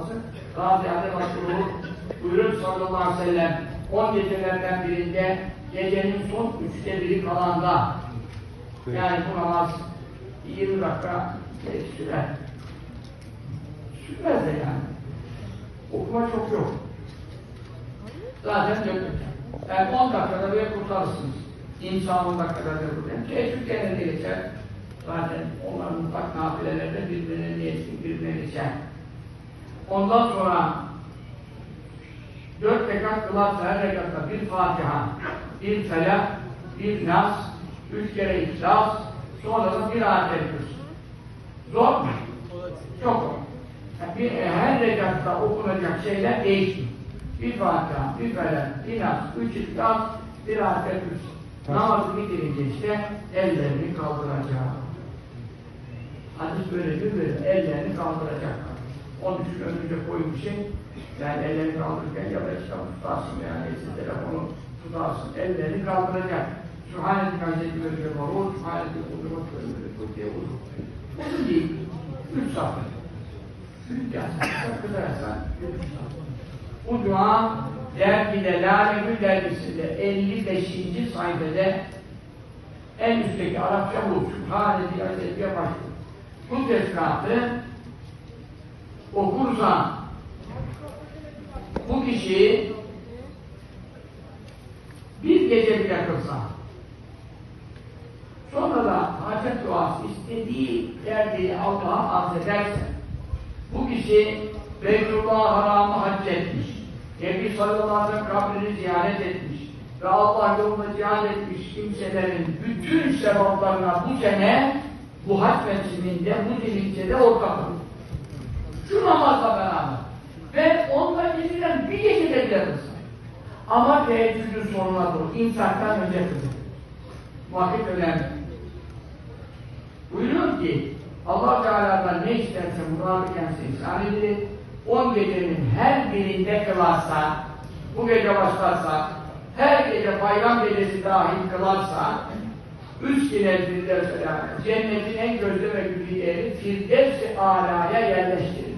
olması. Rabia'da başvuru buyurur sallallahu aleyhi ve sellem 10 gecelerden birinde gecenin son üçte biri kalanda yani bu namaz 20 dakika sürer. Sürmez de yani. Okuma çok yok. Zaten dökmeyeceğim. Yani 10 dakikada böyle kurtarırsınız. İnsan 10 dakikada böyle kurtarır. Teheccüd genelde geçer. Zaten onların mutlak nafilelerde birbirine niyetli, birbirine geçer. Ondan sonra dört rekat kılarsa her rekatta bir Fatiha, bir Felak, bir Nas, üç kere İhlas, sonra da bir ayet. Zor mu? Çok zor. Yani bir, e, her rekatta okunacak şeyler değişmiyor. Bir Fatiha, bir Felak, bir Nas, üç İhlas, bir ayet. Namazı bitirince işte ellerini kaldıracak. Hadis böyle diyor böyle, ellerini kaldıracaklar. Onun için önünde koymuş şey, yani ellerini kaldırırken ya da işte tutarsın yani, işte telefonu tutarsın, ellerini kaldıracak. Sübhaneti Hazreti ve Cebarul, Sübhaneti Kudurut ve Mülkut diye uzun. Uzun değil, üç satır. Büyük yazsan, çok kısa yazsan, üç satır. Bu dua dergide Lale dergisinde 55. sayfada en üstteki Arapça bu. Sübhaneti Hazreti'ye başlıyor. Bu tezkatı okursa bu kişi bir gece bile kılsa sonra da hacet duası istediği derdiği Allah'a arz ederse bu kişi Beytullah Haram'ı hac etmiş Nebi sallallahu aleyhi ve kabrini ziyaret etmiş ve Allah yolunda cihad etmiş kimselerin bütün sevaplarına bu sene bu hac mevsiminde, bu dilimde ortak olur. Bile kılsın. Ama teheccüdün sonuna doğru, insaktan önce kılın. Vakit önemli. Buyuruyor ki, allah Teala'dan ne isterse murabiken insan edilir. On gecenin her birinde kılarsa, bu gece başlarsa, her gece bayram gecesi dahil kılarsa, üç yine Firdevs Cennetin en gözde ve güzide yeri Firdevs-i Ala'ya yerleştirir.